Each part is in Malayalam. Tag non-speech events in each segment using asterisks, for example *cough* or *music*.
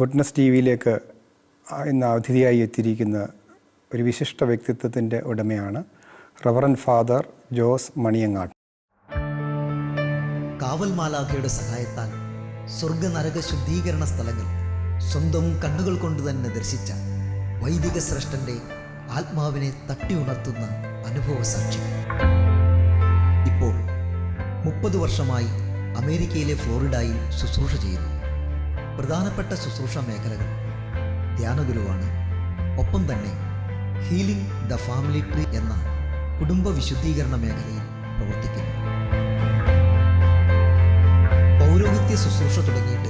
ഗുഡ്നസ് ടി വിയിലേക്ക് ഇന്ന് അതിഥിയായി എത്തിയിരിക്കുന്ന ഒരു വിശിഷ്ട വ്യക്തിത്വത്തിന്റെ ഉടമയാണ് റവറൻ ഫാദർ ജോസ് മണിയങ്ങാട്ട്. കാവൽ മാലാഖയുടെ സഹായത്താൽ സ്വർഗ നരക ശുദ്ധീകരണ സ്ഥലങ്ങൾ സ്വന്തം കണ്ണുകൾ കൊണ്ട് തന്നെ ദർശിച്ച വൈദിക സൃഷ്ടന്റെ ആത്മാവിനെ തട്ടി ഉണർത്തുന്ന അനുഭവ സാക്ഷി ഇപ്പോൾ മുപ്പത് വർഷമായി അമേരിക്കയിലെ ഫ്ലോറിഡയിൽ ശുശ്രൂഷ ചെയ്യുന്നു. പ്രധാനപ്പെട്ട ശുശ്രൂഷ മേഖലകൾ. ധ്യാനഗുരുവാണ്. ഒപ്പം തന്നെ ഹീലിംഗ് ദ ഫാമിലി ട്രീ എന്ന കുടുംബ വിശുദ്ധീകരണ മേഖലയിൽ പ്രവർത്തിക്കുന്നു. പൗരോഹിത്യ ശുശ്രൂഷ തുടങ്ങിയിട്ട്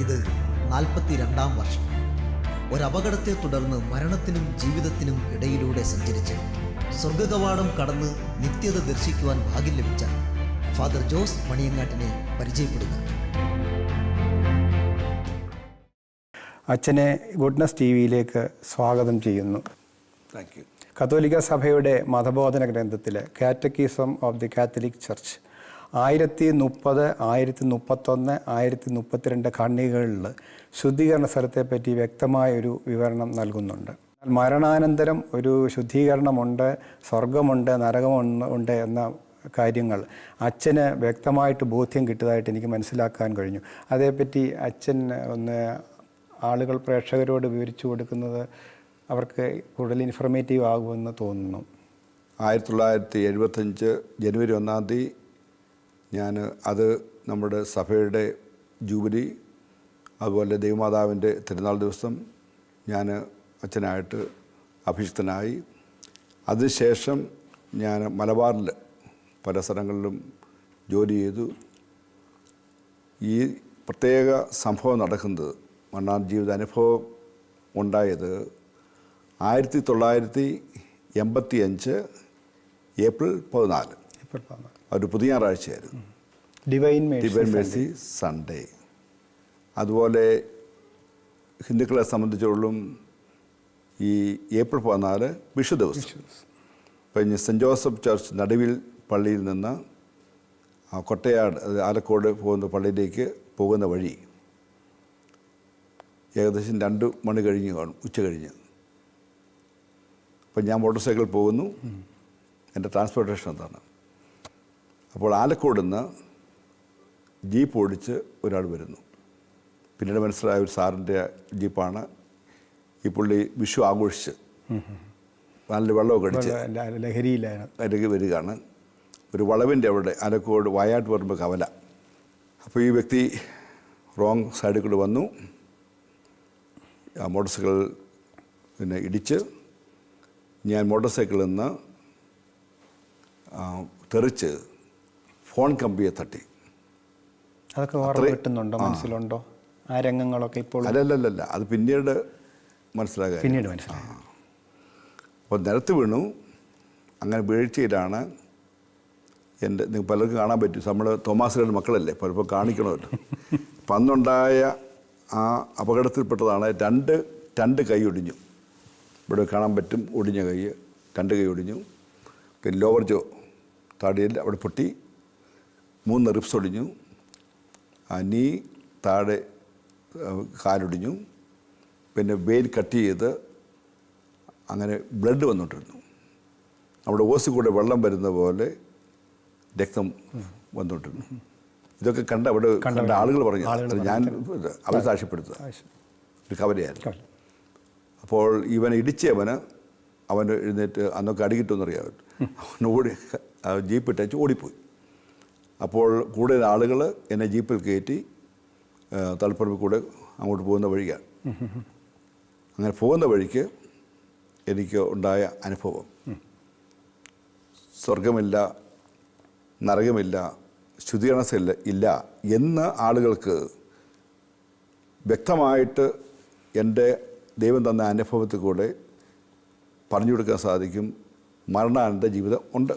ഇത് നാൽപ്പത്തി രണ്ടാം വർഷം. ഒരപകടത്തെ തുടർന്ന് മരണത്തിനും ജീവിതത്തിനും ഇടയിലൂടെ സഞ്ചരിച്ച് സ്വർഗകവാടം കടന്ന് നിത്യത ദർശിക്കുവാൻ ഭാഗ്യം ലഭിച്ച ഫാദർ ജോസ് മണിയങ്ങാട്ടിനെ പരിചയപ്പെടുക. അച്ഛനെ ഗുഡ്നസ് ടി വിയിലേക്ക് സ്വാഗതം ചെയ്യുന്നു. താങ്ക് യു കത്തോലിക്ക സഭയുടെ മതബോധന ഗ്രന്ഥത്തിലെ catechism of the Catholic church ആയിരത്തി മുപ്പത് ആയിരത്തി മുപ്പത്തൊന്ന് ആയിരത്തി മുപ്പത്തിരണ്ട് ഖണ്ഡികകളിൽ ശുദ്ധീകരണ സ്ഥലത്തെപ്പറ്റി വ്യക്തമായൊരു വിവരണം നൽകുന്നുണ്ട്. മരണാനന്തരം ഒരു ശുദ്ധീകരണമുണ്ട് സ്വർഗമുണ്ട് നരകമുണ്ട് ഉണ്ട് എന്ന കാര്യങ്ങൾ അച്ഛന് വ്യക്തമായിട്ട് ബോധ്യം കിട്ടിയതായിട്ട് എനിക്ക് മനസ്സിലാക്കാൻ കഴിഞ്ഞു. അതേപ്പറ്റി അച്ഛൻ ഒന്ന് ആളുകൾ പ്രേക്ഷകരോട് വിവരിച്ചു കൊടുക്കുന്നത് അവർക്ക് കൂടുതൽ ഇൻഫർമേറ്റീവ് ആകുമെന്ന് തോന്നുന്നു. ആയിരത്തി തൊള്ളായിരത്തി എഴുപത്തഞ്ച് ജനുവരി ഒന്നാം തീയതി ഞാൻ അത് നമ്മുടെ സഭയുടെ ജൂബിലി അതുപോലെ ദൈവമാതാവിന്റെ തിരുനാൾ ദിവസം ഞാൻ അച്ഛനായിട്ട് അഭിഷിക്തനായി. അതിനുശേഷം ഞാൻ മലബാറിൽ പല സ്ഥലങ്ങളിലും ജോലി ചെയ്തു. ഈ പ്രത്യേക സംഭവം നടക്കുന്നത് മണ്ണാർ ജീവിതാനുഭവം ഉണ്ടായത് ആയിരത്തി തൊള്ളായിരത്തി എൺപത്തി അഞ്ച് ഏപ്രിൽ പതിനാല്. ഒരു പുതിയ ഞായറാഴ്ചയായിരുന്നു. ഡിവൈൻ ഡിവൈൻ മേഴ്സി സൺഡേ അതുപോലെ ഹിന്ദുക്കളെ സംബന്ധിച്ചോളം ഈ ഏപ്രിൽ പതിനാല് വിഷു ദിവസം. കഴിഞ്ഞ് സെന്റ് ജോസഫ് ചർച്ച് നടുവിൽ പള്ളിയിൽ നിന്ന് കൊട്ടയാട് ആലക്കോട് പോകുന്ന പള്ളിയിലേക്ക് പോകുന്ന വഴി ഏകദേശം രണ്ട് മണി കഴിഞ്ഞ് കാണും ഉച്ച കഴിഞ്ഞ്. അപ്പം ഞാൻ മോട്ടോർ സൈക്കിൾ പോകുന്നു. എന്റെ ട്രാൻസ്പോർട്ടേഷൻ എന്താണ്? അപ്പോൾ ആലക്കോട് നിന്ന് ജീപ്പ് ഓടിച്ച് ഒരാൾ വരുന്നു. പിന്നീട് മനസ്സിലായ ഒരു സാറിന്റെ ജീപ്പാണ്. ഈ പുള്ളി വിഷു ആഘോഷിച്ച് നല്ല വെള്ളമൊക്കെ അടിച്ച് ലഹരിയിലാണ് വരികയാണ്. ഒരു വളവിന്റെ അവിടെ ആലക്കോട് വയാട്ട് പറമ്പ് കവല. അപ്പോൾ ഈ വ്യക്തി റോങ് സൈഡിൽ കൂടെ വന്നു. ആ മോട്ടോർ സൈക്കിൾ പിന്നെ ഇടിച്ച് ഞാൻ മോട്ടോർ സൈക്കിളിൽ നിന്ന് തെറിച്ച് ഫോൺ കമ്പിയെ തട്ടി. അതൊക്കെ ഓർമ്മ കിട്ടുന്നുണ്ടോ? മനസ്സിലുണ്ടോ? ആ രംഗങ്ങളൊക്കെ ഇപ്പോൾ അല്ലല്ലല്ല അത് പിന്നീട് മനസ്സിലാകാൻ. പിന്നീട് മനസ്സിലായി. അപ്പോൾ നിലത്ത് വീണു. അങ്ങനെ വീഴ്ചയിലാണ് എന്റെ നിങ്ങൾക്ക് പലർക്കും കാണാൻ പറ്റും. നമ്മൾ തോമാസുകളുടെ മക്കളല്ലേ? പലപ്പോൾ കാണിക്കണമല്ലോ. *laughs* അപ്പം അന്നുണ്ടായ ആ അപകടത്തിൽപ്പെട്ടതാണ് രണ്ട് രണ്ട് കൈ ഒടിഞ്ഞു. ഇവിടെ കാണാൻ പറ്റും ഒടിഞ്ഞ കൈ രണ്ട് കൈ ഒടിഞ്ഞു. പിന്നെ ലോവർ ജോ താടിയിൽ അവിടെ പൊട്ടി മൂന്ന് റിപ്സ് ഒടിഞ്ഞു. അനി താഴെ കാലൊടിഞ്ഞു. പിന്നെ വെയിൽ കട്ട് ചെയ്ത് അങ്ങനെ ബ്ലഡ് വന്നുകൊണ്ടിരുന്നു അവിടെ ഓസ് കൂടെ വെള്ളം വരുന്ന പോലെ രക്തം വന്നുകൊണ്ടിരുന്നു ഇതൊക്കെ കണ്ട അവിടെ കണ്ട ആളുകൾ പറഞ്ഞു. ഞാൻ അവർ സാക്ഷ്യപ്പെടുത്തുക ഒരു കവലയായിരുന്നു. അപ്പോൾ ഇവനെ ഇടിച്ചവന് അവൻ എഴുന്നേറ്റ് അന്നൊക്കെ അടികിട്ടുമെന്നറിയാമല്ലോ അവൻ ഓടി ജീപ്പ് ഇട്ടച്ച് ഓടിപ്പോയി. അപ്പോൾ കൂടെ ആളുകൾ എന്നെ ജീപ്പിൽ കയറ്റി തളിപ്പറമ്പിൽ കൂടെ അങ്ങോട്ട് പോകുന്ന വഴിയാണ്. അങ്ങനെ പോകുന്ന വഴിക്ക് എനിക്ക് ഉണ്ടായ അനുഭവം. സ്വർഗമില്ല നരകമില്ല ശുദ്ധീകരണമില്ല ഇല്ല എന്ന് ആളുകൾക്ക് വ്യക്തമായിട്ട് എന്റെ ദൈവം തന്ന അനുഭവത്തിൽ കൂടെ പറഞ്ഞു കൊടുക്കാൻ സാധിക്കും. മരണാനന്ത ജീവിതം ഉണ്ട്.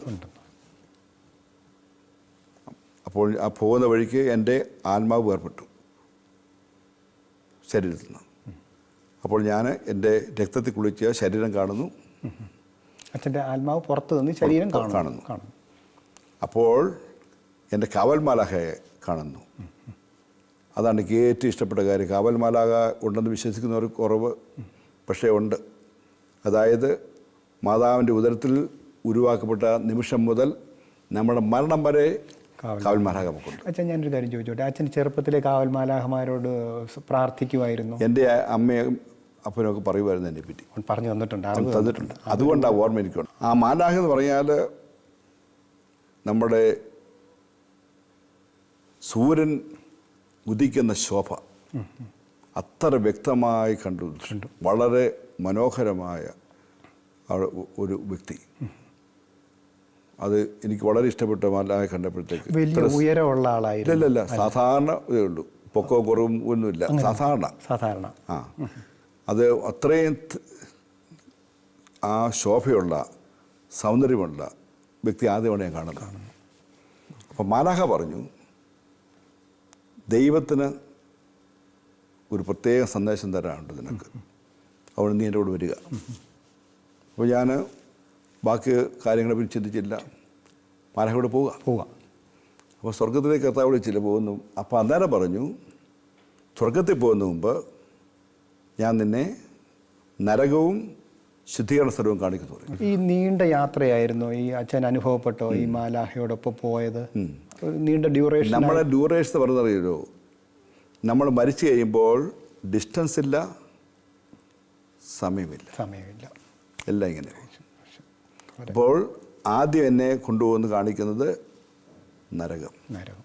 അപ്പോൾ ആ പോകുന്ന വഴിക്ക് എന്റെ ആത്മാവ് വേർപെട്ടു ശരീരത്തിൽ നിന്ന്. അപ്പോൾ ഞാൻ എന്റെ രക്തത്തിൽ കുളിച്ച ശരീരം കാണുന്നു. അച്ഛന്റെ ആത്മാവ് പുറത്ത് നിന്ന് ശരീരം. കാണുന്നു. അപ്പോൾ എന്റെ കാവൽമാലാഹയെ കാണുന്നു. അതാണ് എനിക്ക് ഏറ്റവും ഇഷ്ടപ്പെട്ട കാര്യം. കാവൽമാലാഹ ഉണ്ടെന്ന് വിശ്വസിക്കുന്നവർ കുറവ് പക്ഷേ ഉണ്ട്. അതായത് മാതാവിന്റെ ഉദരത്തിൽ ഉരുവാക്കപ്പെട്ട നിമിഷം മുതൽ നമ്മുടെ മരണം വരെ കാവൽ കാവൽ മാലാക നമുക്കുണ്ട്. അച്ഛൻ ഞാനൊരു കാര്യം ചോദിച്ചോട്ടെ? അച്ഛൻ ചെറുപ്പത്തിലെ കാവൽമാലാഹമാരോട് പ്രാർത്ഥിക്കുമായിരുന്നു എന്റെ അമ്മയും അപ്പനും ഒക്കെ പറയുമായിരുന്നു എന്നെ പറ്റി. പറഞ്ഞു തന്നിട്ടുണ്ട്. തന്നിട്ടുണ്ട്. അതുകൊണ്ട് ആ ഓർമ്മ എനിക്കുണ്ട്. ആ മാലാഹ എന്ന് പറഞ്ഞാൽ നമ്മുടെ സൂര്യൻ ഉദിക്കുന്ന ശോഭ അത്ര വ്യക്തമായി കണ്ടു. വളരെ മനോഹരമായ ഒരു വ്യക്തി. അത് എനിക്ക് വളരെ ഇഷ്ടപ്പെട്ട മാലാഖ കണ്ടപ്പോഴത്തേക്ക് വലിയ ഉയരമുള്ള ആളായിരുന്നു. ഇല്ല ഇല്ല സാധാരണ ഇതേ ഉള്ളൂ. പൊക്കോ കുറവും ഒന്നുമില്ല. സാധാരണ. സാധാരണ. ആ. അത് അത്രയും ആ ശോഭയുള്ള സൗന്ദര്യമുള്ള വ്യക്തി ആദ്യമാണ് ഞാൻ കാണുന്നത്. അപ്പം മാലാഹ പറഞ്ഞു ദൈവത്തിന് ഒരു പ്രത്യേക സന്ദേശം തരാനുണ്ട് നിനക്ക്. അതുകൊണ്ട് നീ എന്റെ കൂടെ വരിക. അപ്പോൾ ഞാൻ ബാക്കി കാര്യങ്ങളെ പറ്റി ചിന്തിച്ചില്ല. മാലഹയോടെ പോവുക പോവുക അപ്പോൾ സ്വർഗത്തിലേക്ക് കർത്താവ് വിളിച്ചില്ല പോകുന്നു. അപ്പോൾ അന്നേരം പറഞ്ഞു സ്വർഗത്തിൽ പോകുന്ന മുമ്പ് ഞാൻ നിന്നെ നരകവും ശുദ്ധീകരണ സ്ഥലവും കാണിക്കുന്നു ഈ നീണ്ട യാത്രയായിരുന്നു ഈ അച്ഛൻ അനുഭവപ്പെട്ടോ ഈ മാലാഹയോടൊപ്പം പോയത്? നീണ്ട ഡ്യൂറേഷൻ നമ്മളെ ഡ്യൂറേഷൻ പറഞ്ഞറിയോ നമ്മൾ മരിച്ചു കഴിയുമ്പോൾ ഡിസ്റ്റൻസ് ഇല്ല സമയമില്ല. സമയമില്ല. എല്ലാം ഇങ്ങനെ. അപ്പോൾ ആദ്യം എന്നെ കൊണ്ടുപോകുന്ന കാണിക്കുന്നത് നരകം. നരകം.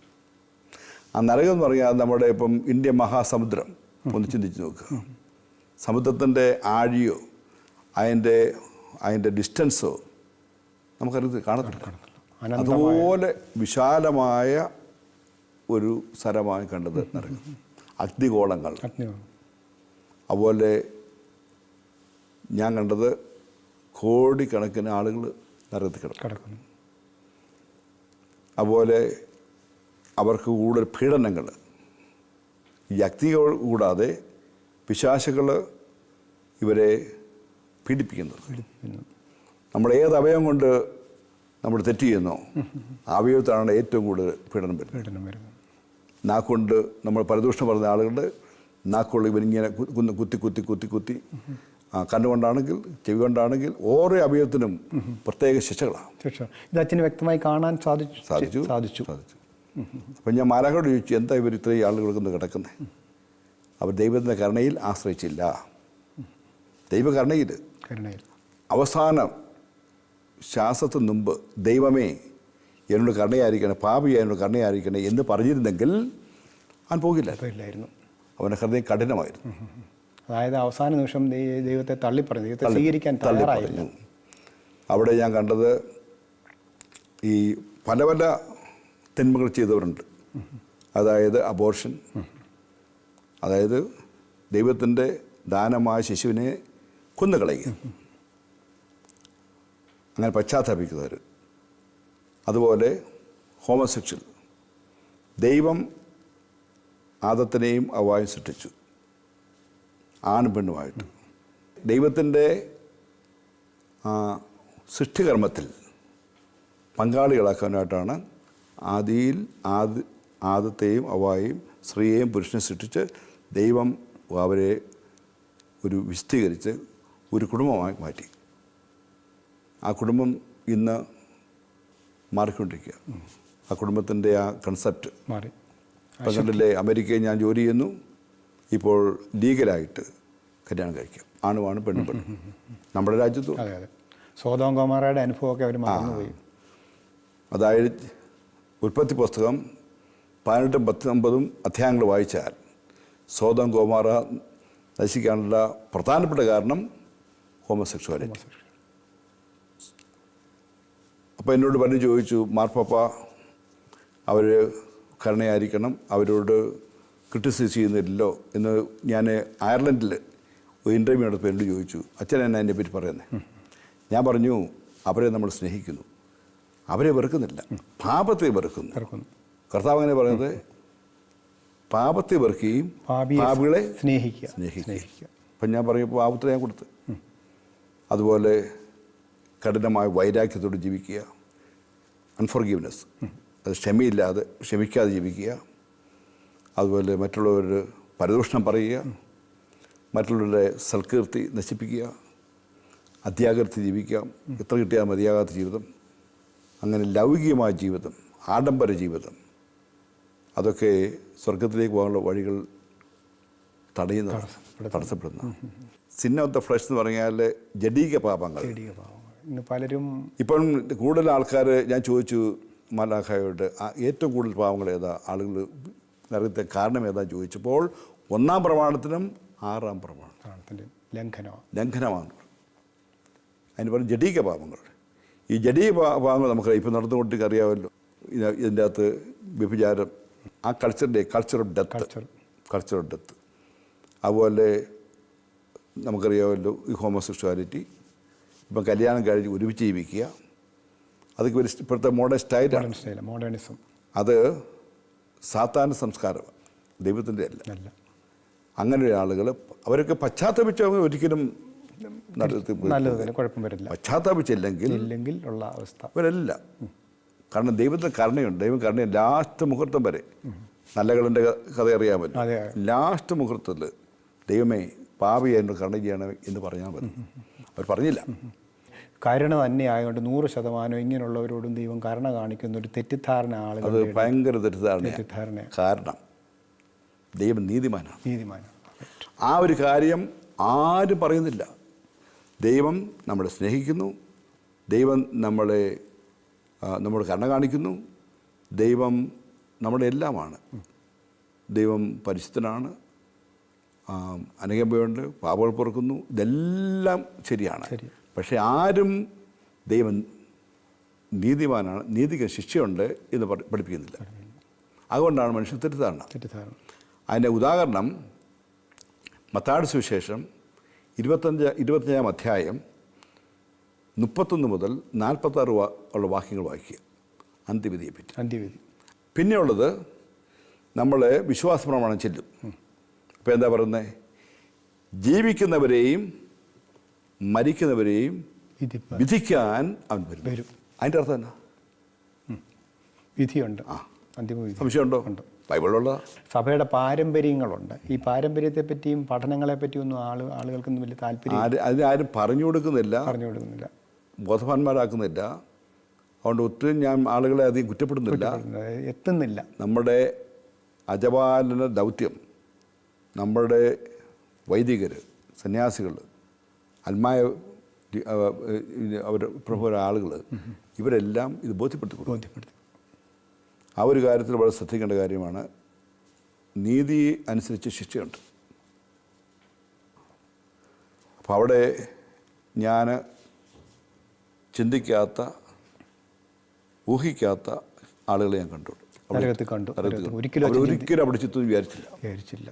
ആ നരകം എന്ന് പറഞ്ഞാൽ നമ്മുടെ ഇപ്പം ഇന്ത്യ മഹാസമുദ്രം. ഒന്ന് ചിന്തിച്ച് നോക്കുക സമുദ്രത്തിന്റെ ആഴിയോ അതിന്റെ അതിന്റെ ഡിസ്റ്റൻസ് നമുക്കറിയത് കാണത്തില്ല. അതുപോലെ വിശാലമായ ഒരു സ്ഥലമായി കണ്ടത് നരകം. അഗ്നികോളങ്ങൾ അഗ്നി അതുപോലെ ഞാൻ കണ്ടത് കോടിക്കണക്കിന് ആളുകൾ നരകത്തിൽ കിടക്കും. അതുപോലെ അവർക്ക് കൂടുതൽ പീഡനങ്ങൾ. ഈ അഗ്നികൾ കൂടാതെ പിശാശുകൾ ഇവരെ പീഡിപ്പിക്കുന്നത് നമ്മൾ ഏത് അവയവം കൊണ്ട് നമ്മൾ തെറ്റ് ചെയ്യുന്നോ അവയവത്താണ് ഏറ്റവും കൂടുതൽ പീഡനം വരുന്നത്. നാക്കുകൊണ്ട് നമ്മൾ പരദൂഷണം പറഞ്ഞ ആളുകളുടെ നാക്കുകൊണ്ട് ഇവരിങ്ങനെ കുത്തി കുത്തി കുത്തി കുത്തി. കണ്ണുകൊണ്ടാണെങ്കിൽ ചെവി കൊണ്ടാണെങ്കിൽ ഓരോ അവയവത്തിനും പ്രത്യേക ശിക്ഷകളാണ്. ശിക്ഷ. ഇത് അച്ഛന് വ്യക്തമായി കാണാൻ സാധിച്ചു സാധിച്ചു. സാധിച്ചു. സാധിച്ചു. അപ്പം ഞാൻ മാലാഖോട് ചോദിച്ചു എന്താ ഇവർ ഇത്രയും ആളുകൾക്ക് കിടക്കുന്നത് അവർ ദൈവത്തിന്റെ കരുണയിൽ ആശ്രയിച്ചില്ല. ദൈവകരുണയിൽ കരുണയിൽ അവസാനം ശ്വാസത്തിന് മുമ്പ് ദൈവമേ എന്നോട് കരുണയായിരിക്കണേ പാപി എന്നോട് കരുണയായിരിക്കണേ എന്ന് പറഞ്ഞിരുന്നെങ്കിൽ അവൻ പോകില്ല ഇല്ലായിരുന്നു അവന്റെ ഹൃദയം കഠിനമായിരുന്നു. അതായത് അവസാന നിമിഷം ദൈവത്തെ തള്ളിപ്പറഞ്ഞു ദൈവത്തെ സ്വീകരിക്കാൻ തള്ളിപ്പറഞ്ഞു. അവിടെ ഞാൻ കണ്ടത് ഈ പല പല തിന്മകൾ ചെയ്തവരുണ്ട്. അതായത് അബോർഷൻ അതായത് ദൈവത്തിന്റെ ദാനമായ ശിശുവിനെ കൊന്നുകളയുക അങ്ങനെ പശ്ചാത്തപിക്കുന്നവർ അതുപോലെ ഹോമസെക്ഷൽ. ദൈവം ആദത്തിനെയും അവായും സൃഷ്ടിച്ചു. ആണും പെണ്ണുമായിട്ട്. ദൈവത്തിന്റെ സൃഷ്ടികർമ്മത്തിൽ പങ്കാളികളാക്കാനായിട്ടാണ് ആദിയിൽ ആദ് ആദത്തെയും അവായും സ്ത്രീയെയും പുരുഷനെ സൃഷ്ടിച്ച് ദൈവം അവരെ ഒരു വിശദീകരിച്ച് ഒരു കുടുംബമായി മാറ്റി. ആ കുടുംബം ഇന്ന് മാറിക്കൊണ്ടിരിക്കുക ആ കുടുംബത്തിന്റെ ആ കൺസെപ്റ്റ് മാറി. കണ്ടില്ലേ അമേരിക്കയിൽ ഞാൻ ജോലി ചെയ്യുന്നു. ഇപ്പോൾ ലീഗലായിട്ട് കല്യാണം കഴിക്കാം. ആണുമാണ് പെണ്ണും പെണ്ണും. നമ്മുടെ രാജ്യത്തും. അതെ അതെ. സോതോം കോമാറയുടെ അനുഭവമൊക്കെ അവർ മറന്നുപോയി അതായത് ഉൽപ്പത്തി പുസ്തകം പതിനെട്ടും പത്തൊമ്പതും അധ്യായങ്ങൾ വായിച്ചാൽ സോതം ഗോമാറ നശിക്കാനുള്ള പ്രധാനപ്പെട്ട കാരണം ഹോമസെക്ഷുവാലിറ്റി അപ്പോൾ എന്നോട് പറഞ്ഞു ചോദിച്ചു മാർപ്പാപ്പ അവർ കരുണയായിരിക്കണം അവരോട് ക്രിട്ടിസൈസ് ചെയ്യുന്നില്ലല്ലോ എന്ന് ഞാൻ അയർലൻഡിൽ ഒരു ഇന്റർവ്യൂ നടത്തുമ്പോൾ എന്നോട് ചോദിച്ചു അച്ഛൻ എന്നെ അതിനെ പറ്റി പറയുന്നത് ഞാൻ പറഞ്ഞു അവരെ നമ്മൾ സ്നേഹിക്കുന്നു. അവരെ വെറുക്കുന്നില്ല. പാപത്തെ വെറുക്കുന്നു. കർത്താവ് അങ്ങനെ പറയുന്നത് പാപത്തെ വെറുക്കുകയും പാപികളെ സ്നേഹിക്കുക. സ്നേഹിക്കുക. അപ്പം ഞാൻ പറയുമ്പോൾ പാപത്തെ ഞാൻ കൊടുത്ത്. അതുപോലെ കഠിനമായ വൈരാഗ്യത്തോട് ജീവിക്കുക. അൺഫോർഗീവ്നെസ് അത് ക്ഷമയില്ലാതെ ക്ഷമിക്കാതെ ജീവിക്കുക. അതുപോലെ മറ്റുള്ളവർ പരദൂഷണം പറയുക. മറ്റുള്ളവരുടെ സൽകീർത്തി നശിപ്പിക്കുക. അത്യാകൃത്തി ജീവിക്കാം എത്ര കിട്ടിയാൽ മതിയാകാത്ത ജീവിതം. അങ്ങനെ ലൗകികമായ ജീവിതം ആഡംബര ജീവിതം. അതൊക്കെ സ്വർഗത്തിലേക്ക് പോകാനുള്ള വഴികൾ തടയുന്ന തടസ്സപ്പെടുന്ന സിൻ ഓഫ് ദ ഫ്ലഷ് എന്ന് പറഞ്ഞാൽ ജഡീക പാപങ്ങൾ. പാപങ്ങൾ. ഇന്ന് പലരും ഇപ്പം കൂടുതൽ ആൾക്കാർ ഞാൻ ചോദിച്ചു മലാഖായോട് ആ ഏറ്റവും കൂടുതൽ പാവങ്ങൾ ഏതാ? ആളുകൾ നരകത്തെ കാരണം ഏതാ ചോദിച്ചപ്പോൾ ഒന്നാം പ്രമാണത്തിനും ആറാം പ്രമാണത്തിന്റെ ലംഘനമാണ്. ലംഘനമാണ്. അതിന് പറഞ്ഞ ജഡീക പാപങ്ങൾ. ഈ ജഡീക പാപങ്ങൾ നമുക്ക് ഇപ്പം നടന്നുകൊണ്ടിരിക്കുക അറിയാമല്ലോ. ഇത് ഇതിന്റെ അകത്ത് വ്യഭിചാരം. ആ കൾച്ചറിന്റെ culture of death. Culture of death അതുപോലെ നമുക്കറിയാമല്ലോ ഈ ഹോമോസെക്ഷുവാലിറ്റി. ഇപ്പം കല്യാണം കഴിഞ്ഞ് ഒരുമിച്ച് ജീവിക്കുക. അതൊക്കെ ഒരു ഇപ്പോഴത്തെ മോഡേൺ സ്റ്റൈലാണ്. Style modernism. അത് സാത്താൻ സംസ്കാരമാണ്. ദൈവത്തിന്റെ അല്ല. അങ്ങനെയുള്ള അങ്ങനെ ആളുകൾ അവരൊക്കെ പശ്ചാത്തപിച്ചവங்க ഒരിക്കലും തന്നെ കുഴപ്പം വരില്ല. പശ്ചാത്താപിച്ചില്ലെങ്കിൽ ഇല്ലെങ്കിൽ ഉള്ള അവസ്ഥ. അവരല്ല കാരണം ദൈവത്തിന് കരുണയുണ്ട്. ദൈവം കരുണ ലാസ്റ്റ് മുഹൂർത്തം വരെ. നല്ലകളുടെ കഥ അറിയാമല്ലോ. ലാസ്റ്റ് മുഹൂർത്തത്തിൽ ദൈവമേ പാപി എന്ന് കരുണ ചെയ്യണം എന്ന് പറഞ്ഞാൽ മതി. അവർ പറഞ്ഞില്ല. കരുണ തന്നെ ആയതുകൊണ്ട് നൂറ് ശതമാനം ഇങ്ങനെയുള്ളവരോടും ദൈവം കരുണ കാണിക്കുന്ന ഒരു തെറ്റിദ്ധാരണ അത് ഭയങ്കര തെറ്റിദ്ധാരണ തെറ്റിദ്ധാരണ കാരണം ദൈവം നീതിമാനാണ്. നീതിമാനാണ്. ആ ഒരു കാര്യം ആരും പറയുന്നില്ല. ദൈവം നമ്മളെ സ്നേഹിക്കുന്നു. ദൈവം നമ്മളെ നമ്മൾ നമ്മളോട് കരുണ കാണിക്കുന്നു. ദൈവം നമ്മുടെ എല്ലാമാണ് ദൈവം പരിശുദ്ധനാണ്. അനുകമ്പയുണ്ട് പാപകൾ പുറക്കുന്നു. ഇതെല്ലാം ശരിയാണ്. പക്ഷെ ആരും ദൈവം നീതിമാനാണ് നീതിക്ക് ശിക്ഷയുണ്ട് എന്ന് പഠി- പഠിപ്പിക്കുന്നില്ല. അതുകൊണ്ടാണ് മനുഷ്യൻ തെറ്റിദ്ധാരണ. തെറ്റിദ്ധാരണ. അതിന്റെ ഉദാഹരണം മത്താട് സുവിശേഷം ഇരുപത്തഞ്ച് ഇരുപത്തഞ്ചാം അധ്യായം മുപ്പത്തൊന്ന് മുതൽ നാൽപ്പത്താറ് ഉള്ള വാക്യങ്ങൾ വായിക്കുക. അന്ത്യവിധിയെ പറ്റി. അന്ത്യവിധി പിന്നെയുള്ളത് നമ്മൾ വിശ്വാസപ്രമാണം ചെല്ലും. അപ്പോൾ എന്താ പറയുന്നത് ജീവിക്കുന്നവരെയും മരിക്കുന്നവരെയും വിധിക്കാൻ അവൻ വരും വരും. അതിന്റെ അർത്ഥം എന്നാ? വിധിയുണ്ട്. ആ. അന്തിമ വിധി. സംശയമുണ്ടോ? ഉണ്ട്. ബൈബിളിലുള്ള സഭയുടെ പാരമ്പര്യങ്ങളുണ്ട്. ഈ പാരമ്പര്യത്തെ പറ്റിയും പഠനങ്ങളെ പറ്റിയും ഒന്നും ആൾ ആളുകൾക്കൊന്നും വലിയ താല്പര്യം അതിന് ആരും പറഞ്ഞു കൊടുക്കുന്നില്ല. പറഞ്ഞു കൊടുക്കുന്നില്ല. ബോധവാന്മാരാക്കുന്നില്ല. അതുകൊണ്ട് ഒത്തിരി ഞാൻ ആളുകളെ അധികം കുറ്റപ്പെടുന്നില്ല. എത്തുന്നില്ല. നമ്മുടെ അജപാലന ദൗത്യം നമ്മുടെ വൈദികർ സന്യാസികൾ ആത്മായ അവർ പ്രഭുര ആളുകൾ ഇവരെല്ലാം ഇത് ബോധ്യപ്പെടുത്തി ബോധ്യപ്പെടുത്തി. ആ ഒരു കാര്യത്തിൽ വളരെ ശ്രദ്ധിക്കേണ്ട കാര്യമാണ്. നീതി അനുസരിച്ച് ശിക്ഷയുണ്ട്. അപ്പോൾ അവിടെ ഞാൻ ചിന്തിക്കാത്ത ഊഹിക്കാത്ത ആളുകളെ ഞാൻ കണ്ടു അവിടെ നരകത്തിൽ കണ്ടു. ഒരിക്കലും അവിടെ ചിത്തു വിചാരിച്ചില്ല. വിചാരിച്ചില്ല.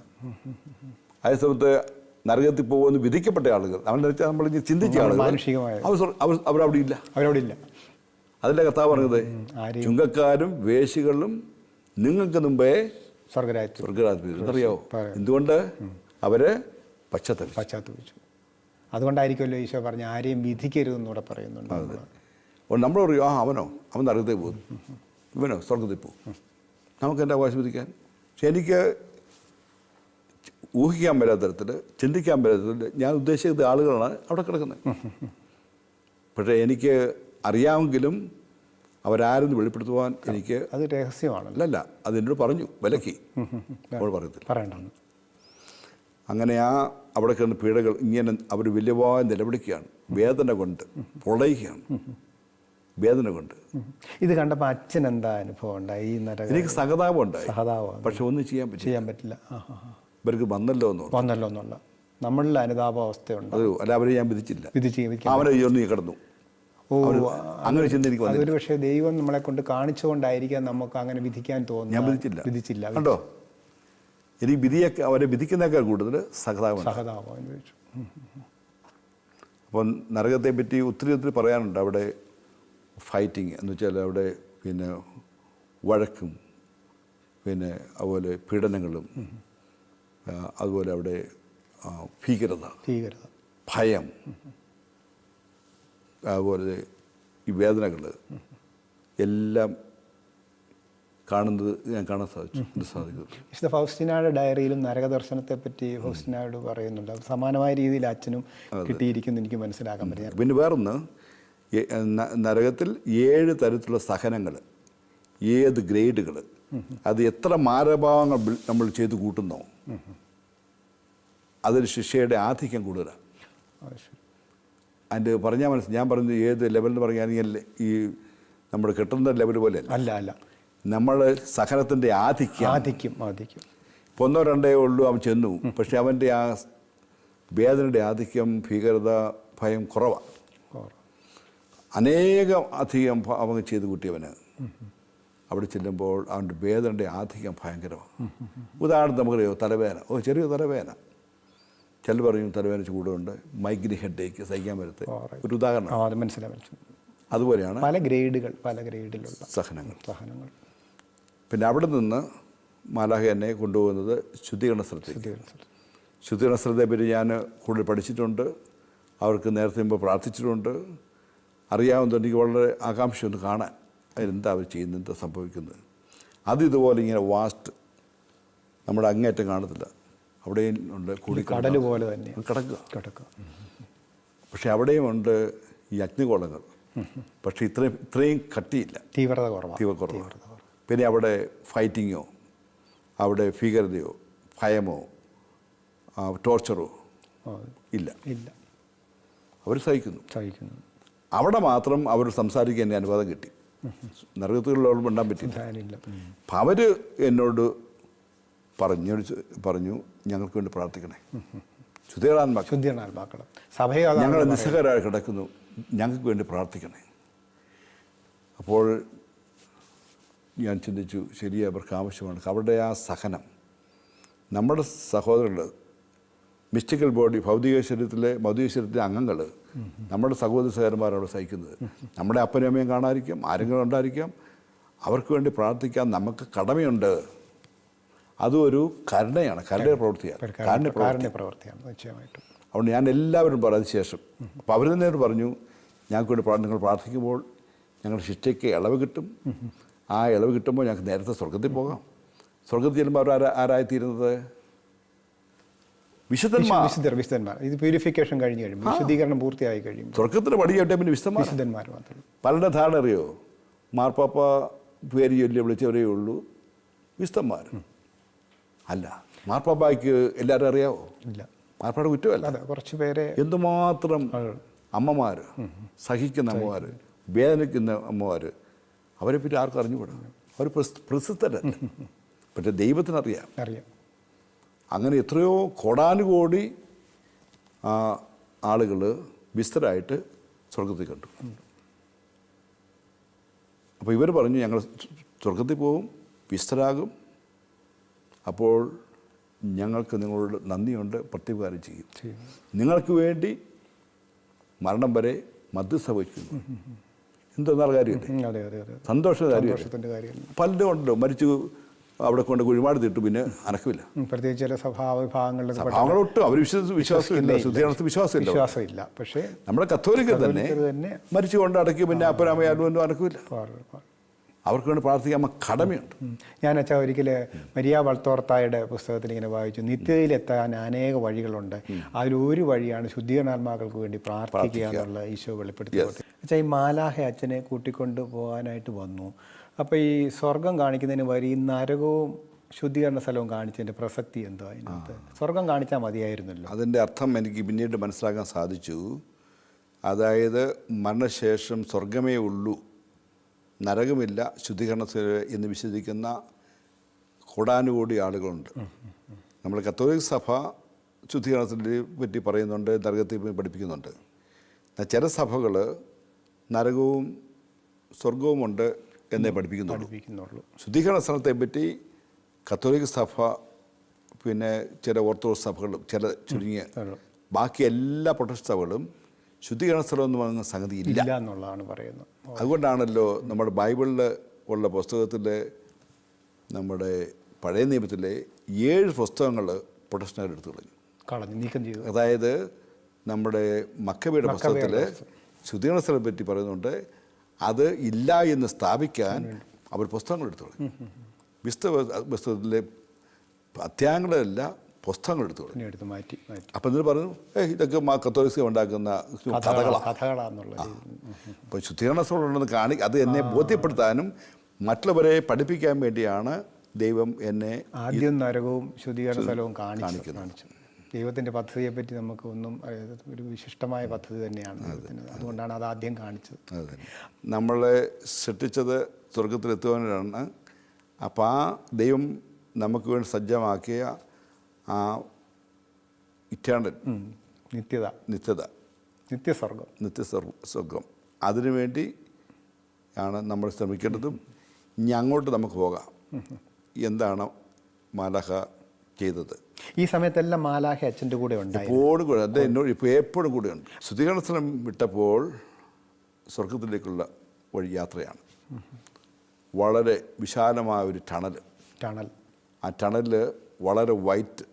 അതേ സമയത്ത് നരകത്തിൽ പോകുമെന്ന് വിധിക്കപ്പെട്ട ആളുകൾ നമ്മൾ ഇനി ചിന്തിച്ച നമ്മൾ ആളുകൾ അവർ അവരവിടെ ഇല്ല. അവരവിടെ ഇല്ല. അതിന്റെ കഥ പറഞ്ഞത് ചുങ്കക്കാരും വേശികളും നിങ്ങൾക്ക് മുമ്പേ സ്വർഗരാജ്യം അറിയാവോ? എന്തുകൊണ്ട്? അവർ പശ്ചാത്തലം പശ്ചാത്തപിച്ചു അതുകൊണ്ടായിരിക്കുമല്ലോ ഈശോ പറഞ്ഞ ആരെയും വിധിക്കരുതെന്നൂടെ പറയുന്നുണ്ട് നമ്മൾ. പറയും ആ അവനോ? അവൻ നരകത്തിൽ പോകും ഇവനോ? സ്വർഗത്തിൽ പോകും നമുക്ക് എന്റെ അവകാശം വിധിക്കാൻ പക്ഷെ എനിക്ക് ഊഹിക്കാൻ പറ്റാത്ത തരത്തിൽ ചിന്തിക്കാൻ പറ്റാത്ത തരത്തിൽ ഞാൻ ഉദ്ദേശിക്കുന്ന ആളുകളാണ് അവിടെ കിടക്കുന്നത്. പക്ഷേ എനിക്ക് അറിയാമെങ്കിലും അവരാരെന്ന് വെളിപ്പെടുത്തുവാൻ എനിക്ക് അത് രഹസ്യമാണ്. അല്ലല്ല അത് എന്നോട് പറഞ്ഞു വിലക്കി. അവൾ പറയത്തില്ല. പറയണ്ടെന്ന്. അങ്ങനെ ആ അവിടെ കിടന്ന് പീഡകൾ ഇങ്ങനെ അവർ വലിയവായി നിലവിളിക്കുകയാണ് വേദന കൊണ്ട് പൊളയുകയാണ്. വേദന കൊണ്ട് ഇത് കണ്ടപ്പോൾ അച്ഛൻ എന്താ അനുഭവം ഉണ്ടായി? ഈ നരക എനിക്ക് സഹതാപം ഉണ്ടായി. സഹതാപം. പക്ഷെ ഒന്നും ചെയ്യാൻ പറ്റില്ല. ചെയ്യാൻ പറ്റില്ല. ഇവർക്ക് വന്നല്ലോ എന്ന് വന്നല്ലോ എന്നുള്ള നമ്മളിൽ അനുതാപാവസ്ഥയുണ്ട്. അത് അല്ല അവരെ ഞാൻ വിധിച്ചില്ല. ജീവിക്കാൻ അവനെ നീ കിടന്നു. അങ്ങനെ ചിന്ത എനിക്ക് വന്നില്ല. അതൊരു പക്ഷേ ദൈവം നമ്മളെ കൊണ്ട് കാണിച്ചുകൊണ്ടായിരിക്കാം നമുക്ക് അങ്ങനെ വിധിക്കാൻ ഞാൻ തോന്നുന്നു വിധിച്ചില്ല. വിധിച്ചില്ല കണ്ടോ? എനിക്ക് വിധിയൊക്കെ അവരെ വിധിക്കുന്നേക്കാൾ കൂടുതൽ സഹതാപം സഹതാപം ചോദിച്ചു. അപ്പം നരകത്തെ പറ്റി ഒത്തിരി ഒത്തിരി പറയാനുണ്ട്. അവിടെ ഫൈറ്റിങ് എന്ന് വെച്ചാൽ അവിടെ പിന്നെ വഴക്കും പിന്നെ അതുപോലെ പീഡനങ്ങളും അതുപോലെ അവിടെ ഭീകരത ഭീകരത. ഭയം അതുപോലെ ഈ വേദനകൾ എല്ലാം കാണുന്നത് ഞാൻ കാണാൻ സാധിച്ചു സാധിക്കും വിശുദ്ധ ഫൗസ്റ്റിനായുടെ ഡയറിയിലും നരകദർശനത്തെ പറ്റി ഫൗസ്റ്റിനായോട് പറയുന്നുണ്ട്. സമാനമായ രീതിയിൽ അച്ഛനും കിട്ടിയിരിക്കുന്നു എനിക്ക് മനസ്സിലാക്കാൻ പറ്റില്ല പിന്നെ വേറൊന്ന് നരകത്തിൽ ഏഴ് തരത്തിലുള്ള സഹനങ്ങൾ ഏത് ഗ്രേഡുകൾ അത് എത്ര മാരഭാവങ്ങൾ നമ്മൾ ചെയ്തു കൂട്ടുന്നോ അതിൽ ശിക്ഷയുടെ ആധിക്യം കൂടുതലാണ്. അതിന്റെ പറഞ്ഞാൽ മനസ്സിൽ ഞാൻ പറഞ്ഞു ഏത് ലെവലിൽ പറയുകയാണെങ്കിൽ ഈ നമ്മൾ കിട്ടുന്ന ലെവൽ പോലെ അല്ല അല്ല. നമ്മൾ സഹനത്തിന്റെ ആധിക്യം. ആധിക്യം ആധിക്യം. ഇപ്പോൾ ഒന്നോ രണ്ടേ ഉള്ളൂ അവൻ ചെന്നു. പക്ഷെ അവന്റെ ആ വേദനയുടെ ആധിക്യം ഭീകരത ഭയം കുറവാണ് കുറവ്. അനേകം അധികം അവൻ ചെയ്ത് കൂട്ടിയവന്. അവിടെ ചെല്ലുമ്പോൾ അവന്റെ വേദനയുടെ ആധികം ഭയങ്കരമാണ്. ഉദാഹരണം നമുക്കറിയോ തലവേദന. ഓ ചെറിയ തലവേദന. ചില പറയും തലവേദന ചൂടുണ്ട് മൈഗ്രി ഹെഡേക്ക് സഹിക്കാൻ പറ്റത്തെ ഒരു ഉദാഹരണം. അത് മനസ്സിലായി അതുപോലെയാണ് പല ഗ്രേഡുകൾ പല ഗ്രേഡിലുള്ള സഹനങ്ങൾ. സഹനങ്ങൾ. പിന്നെ അവിടെ നിന്ന് മാലാഹ എന്നെ കൊണ്ടുപോകുന്നത് ശുദ്ധീകരണ സ്ഥലത്തേക്ക് ശുദ്ധീകരണ ശുദ്ധീകരണ പിന്നെ ഞാൻ കൂടുതൽ പഠിച്ചിട്ടുണ്ട്. അവർക്ക് നേരത്തെ മുമ്പ് പ്രാർത്ഥിച്ചിട്ടുണ്ട്. അറിയാവുന്ന എനിക്ക് വളരെ ആകാംക്ഷയൊന്ന് കാണാൻ. അതിലെന്താ അവർ ചെയ്യുന്നത്? എന്താ സംഭവിക്കുന്നത്? അത് ഇതുപോലെ ഇങ്ങനെ വാസ്റ്റ് നമ്മുടെ അങ്ങേറ്റം കാണത്തില്ല. അവിടെയും ഉണ്ട് കൂടി കടൽ പോലെ തന്നെ. കിടക്കുക. കിടക്കുക. പക്ഷേ അവിടെയും ഉണ്ട് ഈ അഗ്നികോളങ്ങൾ പക്ഷേ ഇത്രയും ഇത്രയും കട്ടിയില്ല. തീവ്രത കുറവാണ്. തീവ്ര കുറവാണ്. പിന്നെ അവിടെ ഫൈറ്റിങ്ങോ അവിടെ ഭീകരതയോ ഭയമോ ടോർച്ചറോ ഇല്ല. ഇല്ല. അവർ സഹിക്കുന്നു. സഹിക്കുന്നു. അവിടെ മാത്രം അവർ സംസാരിക്കാൻ എന്റെ അനുവാദം കിട്ടി. നരകത്തുകളിലോട് മിണ്ടാൻ പറ്റില്ല. അപ്പം അവർ എന്നോട് പറഞ്ഞു പറഞ്ഞു ഞങ്ങൾക്ക് വേണ്ടി പ്രാർത്ഥിക്കണേ. സഭയെ ഞങ്ങൾ. നിസ്സഹരായി കിടക്കുന്നു. ഞങ്ങൾക്ക് വേണ്ടി പ്രാർത്ഥിക്കണേ. അപ്പോൾ ഞാൻ ചിന്തിച്ചു ശരി അവർക്ക് ആവശ്യമാണ്. അവരുടെ ആ സഹനം നമ്മുടെ സഹോദരങ്ങൾ മിസ്റ്റിക്കൽ ബോഡി ഭൗതിക ശരീരത്തിലെ ഭൗതിക ശരീരത്തിലെ അംഗങ്ങൾ നമ്മുടെ സഹോദര സഹോദരന്മാരാണ് സഹിക്കുന്നത്. നമ്മുടെ അപ്പനും അമ്മയും കാണാതിരിക്കാം ആരെങ്കിലും ഉണ്ടായിരിക്കാം അവർക്ക് വേണ്ടി പ്രാർത്ഥിക്കാൻ നമുക്ക് കടമയുണ്ട്. അതും ഒരു കരുണയാണ് കരുണയുടെ പ്രവൃത്തിയാണ് കാരുണ്യ പ്രവൃത്തിയാണ് നിശ്ചയമായിട്ടും. അതുകൊണ്ട് ഞാൻ എല്ലാവരും പറഞ്ഞ ശേഷം. അപ്പോൾ അവർ തന്നെ പറഞ്ഞു ഞങ്ങൾക്ക് വേണ്ടി നിങ്ങൾ പ്രാർത്ഥിക്കുമ്പോൾ ഞങ്ങൾ ശിക്ഷയ്ക്ക് ഇളവ് കിട്ടും. ആ ഇളവ് കിട്ടുമ്പോൾ ഞങ്ങൾക്ക് നേരത്തെ സ്വർഗത്തിൽ പോകാം. സ്വർഗത്തിൽ ചെല്ലുമ്പോൾ അവർ ആരാ ആരായിത്തീരുന്നത്? വിശുദ്ധന്മാർ. വിശുദ്ധർ വിശുദ്ധന്മാർ. ഇത് പ്യൂരിഫിക്കേഷൻ കഴിഞ്ഞ് കഴിയുമ്പോൾ വിശുദ്ധീകരണം പൂർത്തിയായി കഴിയും സ്വർഗത്തിന് പടിയായിട്ട് പിന്നെ വിശുദ്ധന്മാർ വിശുദ്ധന്മാർ മാത്രം. പലരുടെ ധാരണ അറിയോ? മാർപ്പാപ്പ പേര് ചൊല്ലി വിളിച്ചവരേ ഉള്ളൂ. വിശുദ്ധന്മാർ. അല്ല. മാർപ്പാപ്പയ്ക്ക് എല്ലാവരും അറിയാവോ? ഇല്ല. മാർപ്പാടെ കുറ്റമല്ല. കുറച്ച് പേരെ എന്തുമാത്രം അമ്മമാർ സഹിക്കുന്ന അമ്മമാർ വേദനിക്കുന്ന അമ്മമാർ അവരെ പറ്റി ആർക്കും അറിഞ്ഞുകൂടാ? അവർ പ്രസിദ്ധരല്ല. പക്ഷെ ദൈവത്തിനറിയാം. അറിയാം. അങ്ങനെ എത്രയോ കോടാനുകോടി ആളുകൾ വിസ്തരായിട്ട് സ്വർഗത്തിൽ കണ്ടു. അപ്പോൾ ഇവർ പറഞ്ഞു ഞങ്ങൾ സ്വർഗത്തിൽ പോവും വിസ്തരാകും. അപ്പോൾ ഞങ്ങൾക്ക് നിങ്ങളോട് നന്ദിയുണ്ട് പ്രത്യുപകാരം ചെയ്യും. നിങ്ങൾക്ക് വേണ്ടി മരണം വരെ മധ്യസ്ഥ വഹിക്കുന്നു എന്തെന്നാൽ കാര്യമില്ല? സന്തോഷ കാര്യം പലരും ഉണ്ടല്ലോ മരിച്ചു അവിടെ കൊണ്ട് കുഴിമാട് തിട്ടു പിന്നെ അനക്കമില്ല. ഉം, പ്രത്യേകിച്ച് ചില സഭാവിഭാഗങ്ങളിലൊക്കെ പെട്ടെന്ന് സഭാങ്ങളൊട്ടും അവർ വിശ്വസ വിശ്വാസമില്ല. ശുദ്ധീകരണത്തിൽ വിശ്വാസമില്ല. വിശ്വാസമില്ല. പക്ഷേ നമ്മുടെ കത്തോലിക്കർ തന്നെ മരിച്ചുകൊണ്ട് മരിച്ചു കൊണ്ട് അടക്കി പിന്നെ അപ്പരാമയാലും ഒന്നും അനക്കില്ല. അവർക്ക് വേണ്ടി പ്രാർത്ഥിക്കാൻ കടമയുണ്ട്. ഞാൻ വെച്ചാൽ ഒരിക്കൽ മരിയ വളത്തോർത്തായുടെ പുസ്തകത്തിൽ ഇങ്ങനെ വായിച്ചു നിത്യതയിലെത്താൻ അനേക വഴികളുണ്ട്. അതിലൊരു വഴിയാണ് ശുദ്ധീകരണാത്മാക്കൾക്ക് വേണ്ടി പ്രാർത്ഥിക്കുക എന്നുള്ള ഈശോ വെളിപ്പെടുത്തി വെച്ചാൽ ഈ മാലാഹ അച്ഛനെ കൂട്ടിക്കൊണ്ട് പോകാനായിട്ട് വന്നു. അപ്പോൾ ഈ സ്വർഗം കാണിക്കുന്നതിന് വരി ഈ നരകവും ശുദ്ധീകരണ സ്ഥലവും കാണിച്ചതിന്റെ പ്രസക്തി എന്തോ അതിനകത്ത്? സ്വർഗം കാണിച്ചാൽ മതിയായിരുന്നല്ലോ. അതിന്റെ അർത്ഥം എനിക്ക് പിന്നീട് മനസ്സിലാക്കാൻ സാധിച്ചു. അതായത് മരണശേഷം സ്വർഗമേ ഉള്ളൂ നരകമില്ല ശുദ്ധീകരണ എന്ന് വിശ്വസിക്കുന്ന കോടാനുകോടി ആളുകളുണ്ട്. നമ്മൾ കത്തോലിക് സഭ ശുദ്ധീകരണത്തിനെ പറ്റി പറയുന്നുണ്ട് നരകത്തെ പഠിപ്പിക്കുന്നുണ്ട്. ചില സഭകൾ നരകവും സ്വർഗവുമുണ്ട് എന്നേ പഠിപ്പിക്കുന്നുള്ളൂ. പഠിപ്പിക്കുന്നുള്ളൂ. ശുദ്ധീകരണ സ്ഥലത്തെ പറ്റി കത്തോലിക് സഭ പിന്നെ ചില ഓർത്തഡോക്സ് സഭകളും ചില ചുരുങ്ങിയ ബാക്കി എല്ലാ പ്രൊട്ടസ്റ്റ് സഭകളും ശുദ്ധീകരണ സ്ഥലം എന്ന് പറയുന്ന സംഗതി ഇല്ല. എന്നുള്ളതാണ് പറയുന്നത്. അതുകൊണ്ടാണല്ലോ നമ്മുടെ ബൈബിളിൽ ഉള്ള പുസ്തകത്തിൽ നമ്മുടെ പഴയ നിയമത്തിലെ ഏഴ് പുസ്തകങ്ങൾ പ്രൊട്ടസ്റ്റന്മാർ എടുത്തു കളഞ്ഞു. കളഞ്ഞു നീക്കം ചെയ്തു. അതായത് നമ്മുടെ മക്കബയുടെ പുസ്തകത്തിൽ ശുദ്ധീകരണ സ്ഥലത്തെ പറ്റി പറയുന്നുണ്ട് അത് ഇല്ല എന്ന് സ്ഥാപിക്കാൻ അവർ പുസ്തകങ്ങൾ എടുത്തോളൂ വിശുദ്ധ പുസ്തകത്തിലെ അധ്യായങ്ങളല്ല പുസ്തകങ്ങൾ എടുത്തോളും അപ്പൊ എടുത്ത് മാറ്റി മാറ്റി. അപ്പം എന്നിട്ട് പറഞ്ഞു ഏ ഇതൊക്കെ മാ കത്തോലിക്സ് ഉണ്ടാക്കുന്ന കഥകളാണ് അപ്പോൾ ശുദ്ധീകരണ കാണി അത് എന്നെ ബോധ്യപ്പെടുത്താനും മറ്റുള്ളവരെ പഠിപ്പിക്കാൻ വേണ്ടിയാണ് ദൈവം എന്നെ ആദ്യം നരകവും ശുദ്ധീകരണ സ്ഥലവും കാണിച്ചു കാണിക്കുന്നത്. ദൈവത്തിന്റെ പദ്ധതിയെപ്പറ്റി നമുക്ക് ഒന്നും ഒരു വിശിഷ്ടമായ പദ്ധതി തന്നെയാണ് അതുകൊണ്ടാണ് അത് ആദ്യം കാണിച്ചത്. നമ്മളെ സൃഷ്ടിച്ചത് സ്വർഗത്തിലെത്തുവാനാണ് അപ്പോൾ ആ ദൈവം നമുക്ക് വേണ്ടി സജ്ജമാക്കിയ ആ ഇറ്റേണൽ നിത്യത. നിത്യത. നിത്യസ്വർഗം. നിത്യ സ്വർഗം. അതിനുവേണ്ടി ആണ് നമ്മൾ ശ്രമിക്കേണ്ടതും. ഇനി അങ്ങോട്ട് നമുക്ക് പോകാം. എന്താണ് മാലഹ ചെയ്തത്. ഈ സമയത്തെല്ലാം മാലാഹ അച്ഛന്റെ കൂടെ ഉണ്ട് എപ്പോഴും കൂടെ അദ്ദേഹം എന്നോട് ഇപ്പോൾ എപ്പോഴും ഉണ്ട്. ശുദ്ധീകരണ സ്ഥലം വിട്ടപ്പോൾ സ്വർഗത്തിലേക്കുള്ള വഴി യാത്രയാണ്. വളരെ വിശാലമായ ഒരു ടണൽ. ടണൽ. ആ ടണലിൽ വളരെ വൈറ്റ്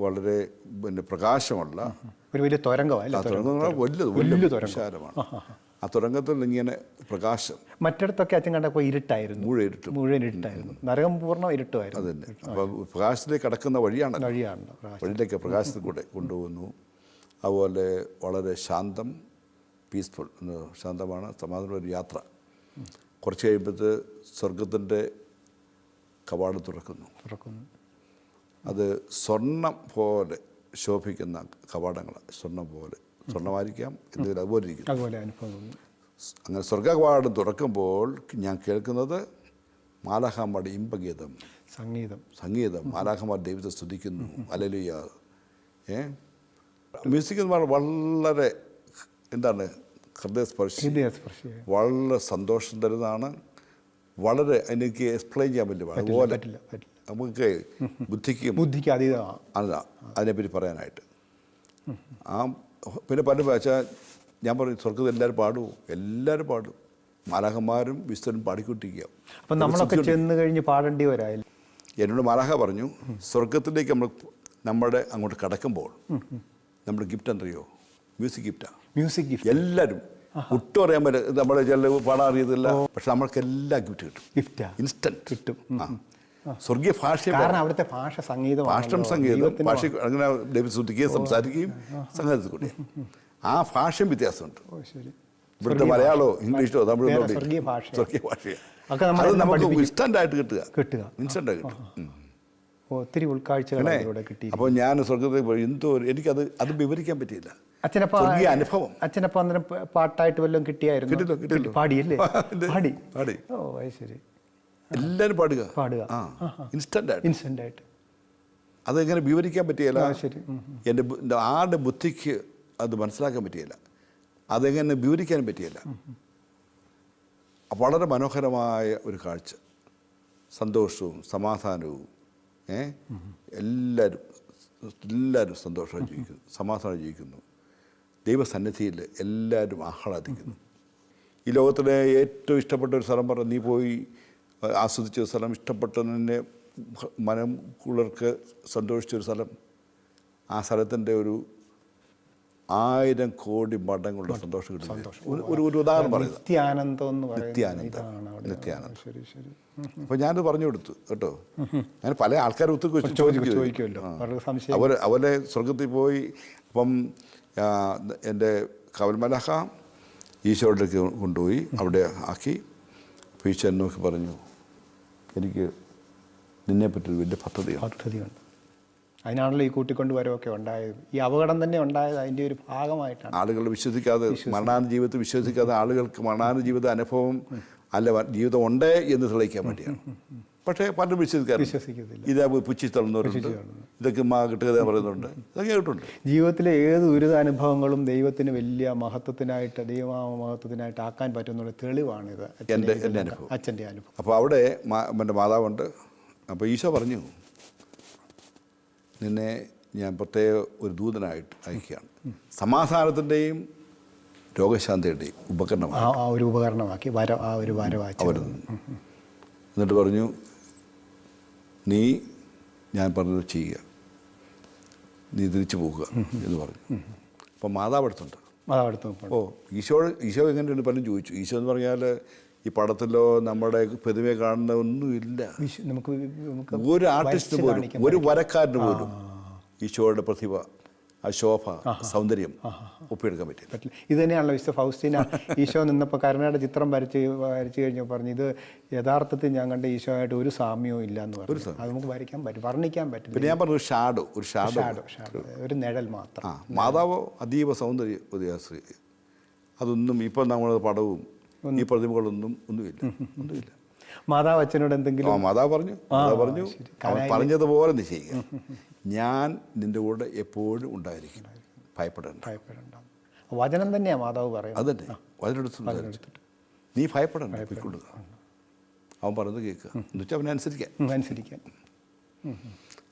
വളരെ പിന്നെ പ്രകാശമുള്ള ഒരു വലിയ തുരങ്കമാണ് വലിയ. വിശാലമാണ്. ആ തുരങ്കത്തിൽ ഇങ്ങനെ പ്രകാശം മറ്റിടത്തൊക്കെ അച്ഛൻ കണ്ടപ്പോൾ ഇരുട്ടായിരുന്നു. മുഴുവൻ ഇരുട്ടും. മുഴുവൻ ഇരുട്ടായിരുന്നു. നരകം പൂർണം ഇരുട്ടുമായിരുന്നു. അതന്നെ. അപ്പോൾ പ്രകാശത്തിലേക്ക് കടക്കുന്ന വഴിയാണ് വഴിയാണ് വഴിയിലേക്ക് പ്രകാശത്തിൽ കൂടെ കൊണ്ടുപോകുന്നു. അതുപോലെ വളരെ ശാന്തം പീസ്ഫുൾ ശാന്തമാണ്. സമാധാനമുള്ള ഒരു യാത്ര. കുറച്ച് കഴിയുമ്പോഴത്തെ സ്വർഗത്തിന്റെ കവാടം തുറക്കുന്നു. തുറക്കുന്നു. അത് സ്വർണം പോലെ ശോഭിക്കുന്ന കവാടങ്ങൾ സ്വർണം പോലെ. സ്വർണമായിരിക്കാം എന്തെങ്കിലും അതുപോലെ ഇരിക്കും അതുപോലെ അനുഭവം അങ്ങനെ സ്വർഗകവാടം തുറക്കുമ്പോൾ ഞാൻ കേൾക്കുന്നത് മാലഹാമ്മയുടെ ഇമ്പഗീതം. സംഗീതം. സംഗീതം. മാലാഖമാർ ദൈവത്തെ സ്തുതിക്കുന്നു. അലലുയ ഏ? മ്യൂസിക് എന്ന് പറഞ്ഞാൽ വളരെ എന്താണ്? ഹൃദയസ്പർശി. വളരെ സന്തോഷം തരുന്നതാണ്. വളരെ എനിക്ക് എക്സ്പ്ലെയിൻ ചെയ്യാൻ പറ്റില്ല. അതുപോലെ നമുക്ക് ബുദ്ധിക്ക്. ബുദ്ധിക്ക് അതീതമാണ്. അല്ല അതിനെപ്പറ്റി പറയാനായിട്ട്. ആ പിന്നെ പല വെച്ചാൽ ഞാൻ പറയും സ്വർഗത്തിൽ എല്ലാവരും പാടുമോ എല്ലാവരും പാടും. മാലാഹന്മാരും വിസ്തരും പാടിക്കൊണ്ടിരിക്കുക. അപ്പം നമ്മളൊക്കെ ചെന്ന് കഴിഞ്ഞ് പാടേണ്ടി വരായില്ല എന്നോട് മാലാഹ പറഞ്ഞു സ്വർഗത്തിലേക്ക് നമ്മൾ നമ്മുടെ അങ്ങോട്ട് കടക്കുമ്പോൾ നമ്മുടെ ഗിഫ്റ്റ് എന്തറിയോ? മ്യൂസിക് ഗിഫ്റ്റാണ് മ്യൂസിക് ഗിഫ്റ്റ്. എല്ലാവരും. ഒട്ടും അറിയാൻ പറ്റില്ല. നമ്മളെ ചില പാടാൻ അറിയത്തില്ല. പക്ഷെ നമ്മൾക്ക് എല്ലാ ഗിഫ്റ്റ് കിട്ടും. ഗിഫ്റ്റാ? ഇൻസ്റ്റന്റ്. കിട്ടും. സ്വർഗീയ ഭാഷ കാരണം അവിടുത്തെ ഭാഷ സംഗീതം ഭാഷം സംഗീതം ഭാഷ അങ്ങനെ ദൈവം ശ്രദ്ധിക്കുകയും സംസാരിക്കുകയും സംഗീതത്തിൽ കൂടി. ആ ഭാഷയും വ്യത്യാസമുണ്ട്. ഇവിടുത്തെ മലയാളമോ ഇംഗ്ലീഷോ തമിഴോ സ്വർഗീയ. ഭാഷ. സ്വർഗീയ ഭാഷയാണ് അത് നമുക്ക്. ഇൻസ്റ്റന്റ് ആയിട്ട് കിട്ടുക. കിട്ടുക. ഇൻസ്റ്റന്റ് ആയിട്ട് കിട്ടും. ഒത്തിരി ഉൾക്കാഴ്ചകൾ പിന്നെ കിട്ടി അപ്പോൾ ഞാൻ സ്വർഗത്തിൽ പോയി എന്തോ എനിക്കത് അത് വിവരിക്കാൻ പറ്റിയില്ല. അച്ഛനപ്പ അനുഭവം. അച്ഛനപ്പ അന്നേരം പാട്ടായിട്ട് വല്ലതും കിട്ടിയായിരുന്നു. പാടിയല്ലേ? *laughs* പാടി. പാടി. ഓ അത് ശരി. എല്ലാവരും പാടുക. പാടുക. ആ ആയിട്ട് ആയിട്ട് അതെങ്ങനെ വിവരിക്കാൻ പറ്റിയല്ല? ശരി. എന്റെ ആരുടെ ബുദ്ധിക്ക് അത് മനസ്സിലാക്കാൻ പറ്റിയില്ല. അതെങ്ങനെ വിവരിക്കാനും പറ്റിയല്ല. വളരെ മനോഹരമായ ഒരു കാഴ്ച. സന്തോഷവും സമാധാനവും. ഏ? എല്ലാവരും എല്ലാവരും സന്തോഷമായി ജീവിക്കുന്നു സമാധാനം ജീവിക്കുന്നു. ദൈവസന്നിധിയിൽ എല്ലാവരും ആഹ്ലാദിക്കുന്നു. ഈ ലോകത്തിലെ ഏറ്റവും ഇഷ്ടപ്പെട്ട ഒരു സ്ഥലം പറഞ്ഞ നീ പോയി ആസ്വദിച്ച ഒരു സ്ഥലം ഇഷ്ടപ്പെട്ടതിനെ മനം കുളർക്ക് സന്തോഷിച്ചൊരു സ്ഥലം. ആ സ്ഥലത്തിന്റെ ഒരു ആയിരം കോടി മടങ്ങുള്ള സന്തോഷം കിട്ടും. ഒരു- ഒരു ഉദാഹരണം പറയുന്നത് നിത്യാനന്ദം. നിത്യാനന്ദം. അപ്പോൾ ഞാനത് പറഞ്ഞു കൊടുത്തു കേട്ടോ. ഞാൻ പല ആൾക്കാരും ഒത്തിരി. ചോദിക്കുമല്ലോ. സംശയം. അവരെ സ്വർഗത്തിൽ പോയി അപ്പം എന്റെ കവൽമലഹ ഈശോയുടെ കൊണ്ടുപോയി അവിടെ ആക്കി. അപ്പോൾ ഈശോ നോക്കി പറഞ്ഞു. എനിക്ക് നിന്നെ പറ്റൊരു വലിയ പദ്ധതിയാണ് പദ്ധതിയുണ്ട്. അതിനാണല്ലോ ഈ കൂട്ടിക്കൊണ്ട് വരവൊക്കെ ഉണ്ടായത്. ഈ അപകടം തന്നെ ഉണ്ടായത് അതിന്റെ ഒരു ഭാഗമായിട്ടാണ്. ആളുകൾ വിശ്വസിക്കാതെ മരണാന ജീവിതത്തിൽ വിശ്വസിക്കാതെ ആളുകൾക്ക് മരണാന ജീവിത അനുഭവം അല്ല ജീവിതം ഉണ്ട് എന്ന് തെളിയിക്കാൻ വേണ്ടിയാണ്. പക്ഷേ പലരും വിശ്വസിക്കാറില്ല വിശ്വസിക്കത്തില്ല. ഇതാ പുച്ചി തള്ളുന്നവരുണ്ട്. ഇതൊക്കെ മാ കിട്ടുക പറയുന്നുണ്ട് ഇതൊക്കെ കേട്ടുണ്ട് ജീവിതത്തിലെ ഏത് ദുരിതാനുഭവങ്ങളും ദൈവത്തിന് വലിയ മഹത്വത്തിനായിട്ട് ദൈവമാ മഹത്വത്തിനായിട്ട് ആക്കാൻ പറ്റുന്നുള്ള തെളിവാണിത്. എന്റെ- എന്റെ അനുഭവം. അച്ഛന്റെ അനുഭവം. അപ്പോൾ അവിടെ എന്റെ മാതാവുണ്ട്. അപ്പോൾ ഈശോ പറഞ്ഞു നിന്നെ ഞാൻ പ്രത്യേക ഒരു ദൂതനായിട്ട് അയക്കുകയാണ്. സമാധാനത്തിന്റെയും രോഗശാന്തിയുടെയും ഉപകരണമാണ് ആ ഒരു ഉപകരണമാക്കി വര ആ ഒരു വരവാക്കി എന്നിട്ട് പറഞ്ഞു നീ ഞാൻ പറഞ്ഞത് ചെയ്യുക. നീ തിരിച്ചു പോകുക എന്ന് പറഞ്ഞു. അപ്പോൾ മാതാവ് അടുത്തുണ്ട്. അതടുത്ത് ഓ ഈശോ ഈശോ എങ്ങനെയുണ്ട്? പലരും ചോദിച്ചു. ഈശോ എന്ന് പറഞ്ഞാൽ ഈ പടത്തിലോ നമ്മുടെ പ്രതിമയെ കാണുന്ന ഒന്നുമില്ല നമുക്ക് ഒരു ആർട്ടിസ്റ്റ് പോലും ഒരു വരക്കാരന് പോലും ഈശോയുടെ പ്രതിഭ ആ ശോഭ സൗന്ദര്യം ഒപ്പിയെടുക്കാൻ പറ്റില്ല പറ്റില്ല. ഇത് തന്നെയാണല്ലോ വിശുദ്ധ ഫൗസ്റ്റീന ഈശോ നിന്നപ്പോൾ കരുണയുടെ ചിത്രം വരച്ച് വരച്ചു കഴിഞ്ഞപ്പോൾ പറഞ്ഞു ഇത് യഥാർത്ഥത്തിൽ ഞാൻ കണ്ട ഈശോയായിട്ട് ഒരു സാമ്യവും ഇല്ല എന്ന് പറഞ്ഞു. അത് നമുക്ക് വരയ്ക്കാൻ പറ്റും വർണിക്കാൻ പറ്റും. പിന്നെ ഞാൻ പറഞ്ഞു ഒരു ഷാഡോ. ഒരു ഷാഡോ ഷാഡോ. ഒരു നിഴൽ മാത്രം. മാതാവ് അതീവ സൗന്ദര്യ ഉദയാശ്രീ. അതൊന്നും ഇപ്പം നമ്മൾ പടവും ഈ പ്രതിമകളൊന്നും ഒന്നുമില്ല. ഒന്നുമില്ല. മാതാവ് അച്ഛനോട് എന്തെങ്കിലും മാതാവ് പറഞ്ഞു. മാതാവ് പറഞ്ഞു. അവൻ പറഞ്ഞതുപോലെ നീ ചെയ്യുക ഞാൻ നിന്റെ കൂടെ എപ്പോഴും ഉണ്ടായിരിക്കും. ഭയപ്പെടേണ്ട. ഭയപ്പെടേണ്ട. വചനം തന്നെയാ മാതാവ് പറയുന്നത്. അതന്നെ വചനെടുത്ത് നീ ഭയപ്പെടണ്ട പോയിക്കൊള്ളുക. അവൻ പറയുന്നത് കേൾക്കുക. എന്നുവെച്ചാൽ അവനെ അനുസരിക്കാൻ. അനുസരിക്കാൻ.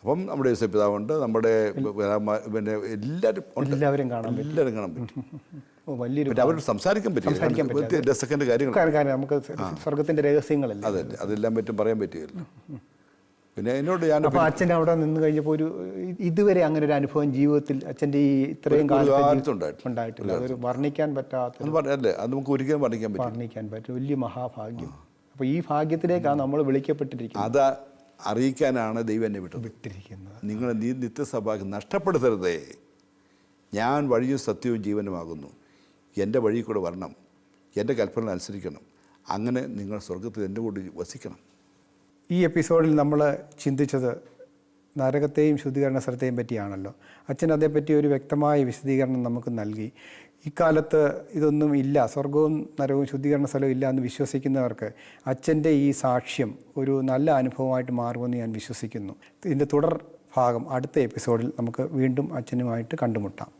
അപ്പം നമ്മുടെ യേശു പിതാവുണ്ട് നമ്മുടെ പിന്നെ എല്ലാവരും ഉണ്ട്. എല്ലാവരും കാണാൻ എല്ലാവരും കാണാൻ പറ്റും. വലിയൊരു അവരോട് സംസാരിക്കാൻ പറ്റും ഡെസക്കന്റെ കാര്യങ്ങൾ കാര്യം കാര്യം നമുക്ക് സ്വർഗത്തിന്റെ രഹസ്യങ്ങളല്ല? അതെ അതെല്ലാം പറ്റും പറയാൻ പറ്റുകയില്ല. പിന്നെ എന്നോട് ഞാൻ അപ്പൊ അച്ഛൻ അവിടെ നിന്ന് കഴിഞ്ഞപ്പോൾ ഒരു ഇതുവരെ അങ്ങനെ ഒരു അനുഭവം ജീവിതത്തിൽ അച്ഛന്റെ ഈ ഇത്രയും ഉണ്ടായിട്ടില്ല. അതൊരു വർണിക്കാൻ പറ്റാത്ത അല്ലേ? അത് നമുക്ക് ഒരിക്കലും വർണിക്കാൻ പറ്റും വർണിക്കാൻ പറ്റും വലിയ മഹാഭാഗ്യം. അപ്പൊ ഈ ഭാഗ്യത്തിലേക്കാണ് നമ്മൾ വിളിക്കപ്പെട്ടിരിക്കുന്നത്. അത് അറിയിക്കാനാണ് ദൈവം എന്നെ വിട്ടത്. വിട്ടിരിക്കുന്നത്. നിങ്ങൾ നീ നിത്യസഭാക്ക് നഷ്ടപ്പെടുത്തരുതേ. ഞാൻ വഴിയും സത്യവും ജീവനുമാകുന്നു. എന്റെ വഴി കൂടെ വരണം. എന്റെ കൽപ്പന അനുസരിക്കണം. അങ്ങനെ നിങ്ങൾ സ്വർഗത്തിൽ എന്റെ കൂടി വസിക്കണം. ഈ എപ്പിസോഡിൽ നമ്മൾ ചിന്തിച്ചത് നരകത്തെയും ശുദ്ധീകരണ സ്ഥലത്തെയും പറ്റിയാണല്ലോ. അച്ഛൻ അതേപ്പറ്റി ഒരു വ്യക്തമായ വിശദീകരണം നമുക്ക് നൽകി. ഇക്കാലത്ത് ഇതൊന്നും ഇല്ല. സ്വർഗവും നരകവും ശുദ്ധീകരണ സ്ഥലവും ഇല്ല എന്ന് വിശ്വസിക്കുന്നവർക്ക് അച്ഛന്റെ ഈ സാക്ഷ്യം ഒരു നല്ല അനുഭവമായിട്ട് മാറുമെന്ന് ഞാൻ വിശ്വസിക്കുന്നു. ഇതിന്റെ തുടർ ഭാഗം അടുത്ത എപ്പിസോഡിൽ നമുക്ക് വീണ്ടും അച്ഛനുമായിട്ട് കണ്ടുമുട്ടാം.